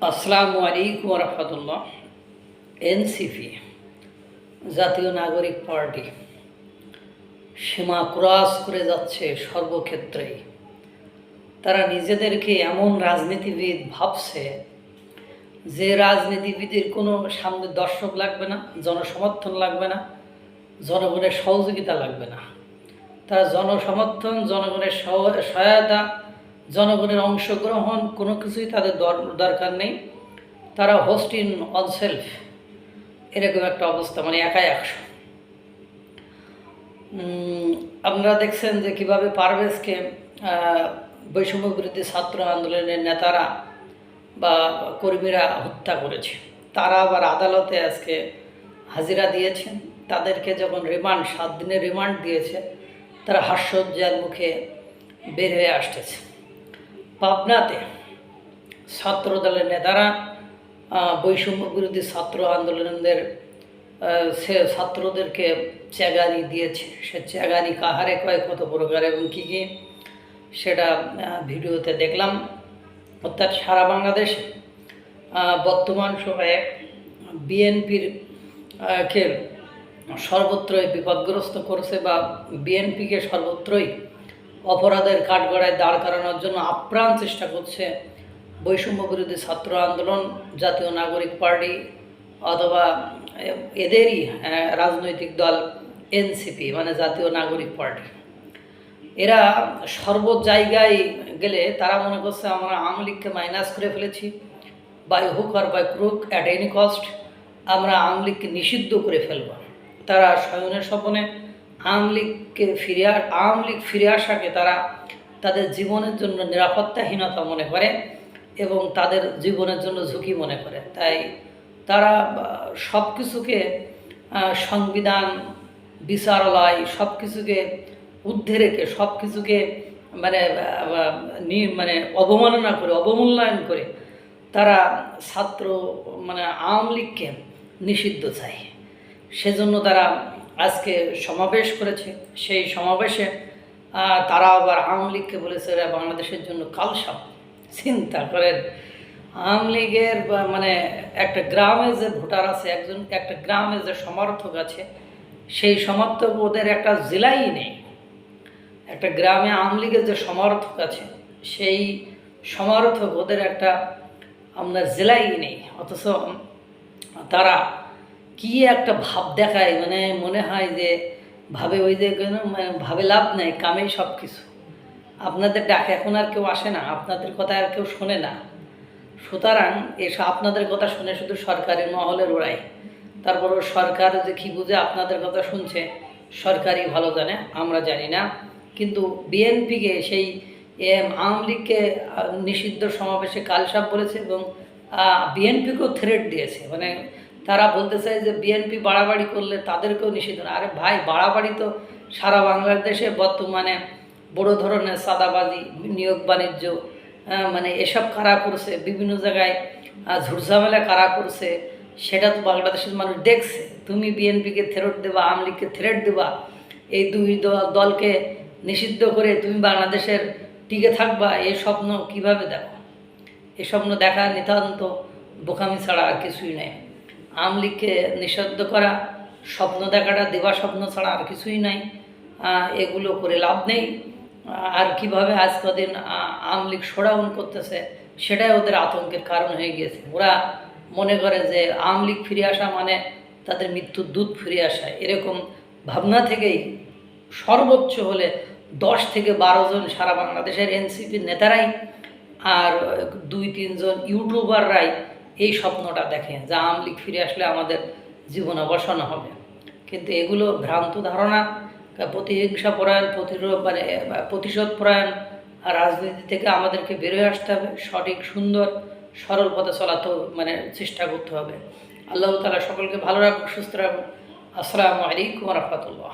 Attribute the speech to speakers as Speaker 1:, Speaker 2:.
Speaker 1: আসসালামু আলাইকুম রহমতুল্লাহ এনসিপি, জাতীয় নাগরিক পার্টি, সীমা ক্রস করে যাচ্ছে সর্বক্ষেত্রেই। তারা নিজেদেরকে এমন রাজনীতিবিদ ভাবছে যে রাজনীতিবিদের কোনো সামনে দর্শক লাগবে না, জনসমর্থন লাগবে না, জনগণের সহযোগিতা লাগবে না। তারা জনসমর্থন, জনগণের সহ- সহায়তা জনগণের অংশগ্রহণ, কোনো কিছুই তাদের দর- দরকার নেই। তারা হোস্ট ইন অন সেলফ এরকম একটা অবস্থা মানে একাই একশো। আপনারা দেখছেন যে কীভাবে পারভেজকে বৈষম্য বিরোধী ছাত্র আন্দোলনের নেতারা বা কর্মীরা হত্যা করেছে। তারা আবার আদালতে আজকে হাজিরা দিয়েছেন। তাদেরকে যখন রিমান্ড, সাত দিনের রিমান্ড দিয়েছে, তারা হাস্যোজ্জ্বল মুখে বের হয়ে আসতেছে। পাবনাতে ছাত্র দলের নেতারা বৈষম্য বিরোধী ছাত্র আন্দোলনদের সে ছাত্রদেরকে চ্যাগানি দিয়েছে। সে চ্যাগানি কাহারে কয়, কত প্রকার এবং কী কী, সেটা ভিডিওতে দেখলাম। অর্থাৎ সারা বাংলাদেশে বর্তমান সময়ে বিএনপির কে সর্বত্রই বিপদগ্রস্ত করছে বা বিএনপিকে সর্বত্রই অপরাধের কাঠগড়ায় দাঁড় করানোর জন্য আপ্রাণ চেষ্টা করছে বৈষম্য বিরোধী ছাত্র আন্দোলন, জাতীয় নাগরিক পার্টি অথবা এদেরই রাজনৈতিক দল এনসিপি মানে জাতীয় নাগরিক পার্টি। এরা সর্ব জায়গায় গেলে তারা মনে করছে, আমরা আওয়ামী লীগকে মাইনাস করে ফেলেছি by hook R by crook at any cost আমরা আওয়ামী লীগকে নিষিদ্ধ করে ফেলব। তারা শয়নের স্বপনে আওয়ামী লীগকে ফিরে আওয়ামী লীগ ফিরে আসাকে তারা তাদের জীবনের জন্য নিরাপত্তাহীনতা মনে করে এবং তাদের জীবনের জন্য ঝুঁকি মনে করে। তাই তারা সব কিছুকে সংবিধান, বিচারালয় সব কিছুকে ঊর্ধ্বে রেখে সব কিছুকে মানে মানে অবমাননা করে, অবমূল্যায়ন করে তারা ছাত্র মানে আওয়ামী লীগকে নিষিদ্ধ চায়। সেজন্য তারা আজকে সমাবেশ করেছে। সেই সমাবেশে তারা আবার আওয়ামী লীগকে বলেছে বাংলাদেশের জন্য কালসাপ চিন্তা করেন। আওয়ামী লীগের মানে একটা গ্রামে যে ভোটার আছে, একজন, একটা গ্রামে যে সমর্থক আছে, সেই সমর্থক ওদের একটা জেলাই নেই। একটা গ্রামে আওয়ামী লীগের যে সমর্থক আছে, সেই সমর্থক ওদের একটা আপনার জেলাই নেই। অথচ তারা কি একটা ভাব দেখায় মানে মনে হয় যে ভাবে ওই যে কেন মানে ভাবে লাভ নেই, কামেই সব কিছু আপনাদের ডাক এখন আর কেউ আসে না, আপনাদের কথা আর কেউ শোনে না। সুতরাং এসব আপনাদের কথা শুনে শুধু সরকারি মহলের ওরাই। তারপর সরকার যে কী বুঝে আপনাদের কথা শুনছে, সরকারই ভালো জানে, আমরা জানি না। কিন্তু বিএনপিকে সেই আওয়ামী লীগকে নিষিদ্ধ সমাবেশে কালসাপ বলেছে এবং বিএনপিকেও থ্রেট দিয়েছে। মানে তারা বলতে চায় যে বিএনপি বাড়াবাড়ি করলে তাদেরকেও নিষিদ্ধ আরে ভাই বাড়াবাড়ি তো সারা বাংলাদেশে বর্তমানে বড় ধরনের সাদাবাজি নিয়োগ বাণিজ্য মানে এসব কারা করছে বিভিন্ন জায়গায় আহ, ঝুটঝামেলা কারা করছে সেটা তো বাংলাদেশের মানুষ দেখছে। তুমি বিএনপিকে থ্রেট দেবা আওয়ামী লীগকে থ্রেট দেবা এই দুই দল দলকে নিষিদ্ধ করে তুমি বাংলাদেশের টিকে থাকবা এই স্বপ্ন কীভাবে দেখো? এই স্বপ্ন দেখা নিতান্ত বোকামি ছাড়া আর কিছুই নেই। আওয়ামী লীগকে নিষিদ্ধ করা, স্বপ্ন দেখাটা, দেবা স্বপ্ন ছাড়া আর কিছুই নাই। এগুলো করে লাভ নেই। আর কীভাবে আজ কদিন আওয়ামী লীগ করতেছে, সেটাই ওদের আতঙ্কের কারণ হয়ে গিয়েছে। ওরা মনে করে যে আওয়ামী লীগ ফিরে আসা মানে তাদের মৃত্যুর দুধ ফিরে আসা। এরকম ভাবনা থেকেই সর্বোচ্চ হলে দশ থেকে বারো জন সারা বাংলাদেশের এনসিপির নেতারাই আর দুই তিনজন ইউটিউবাররাই এই স্বপ্নটা দেখে যে আওয়ামী লীগ ফিরে আসলে আমাদের জীবন অবসান হবে। কিন্তু এগুলো ভ্রান্ত ধারণা প্রতিহিংসা পরায়ণ, প্রতিরোধ মানে প্রতিশোধ পরায়ণ রাজনীতি থেকে আমাদেরকে বেরোয় আসতে হবে, সঠিক, সুন্দর, সরল পথে চলা তো মানে চেষ্টা করতে হবে। আল্লাহ তালা সকলকে ভালো রাখুক, সুস্থ রাখুক। আসসালামু আলাইকুম রহমতুল্লাহ।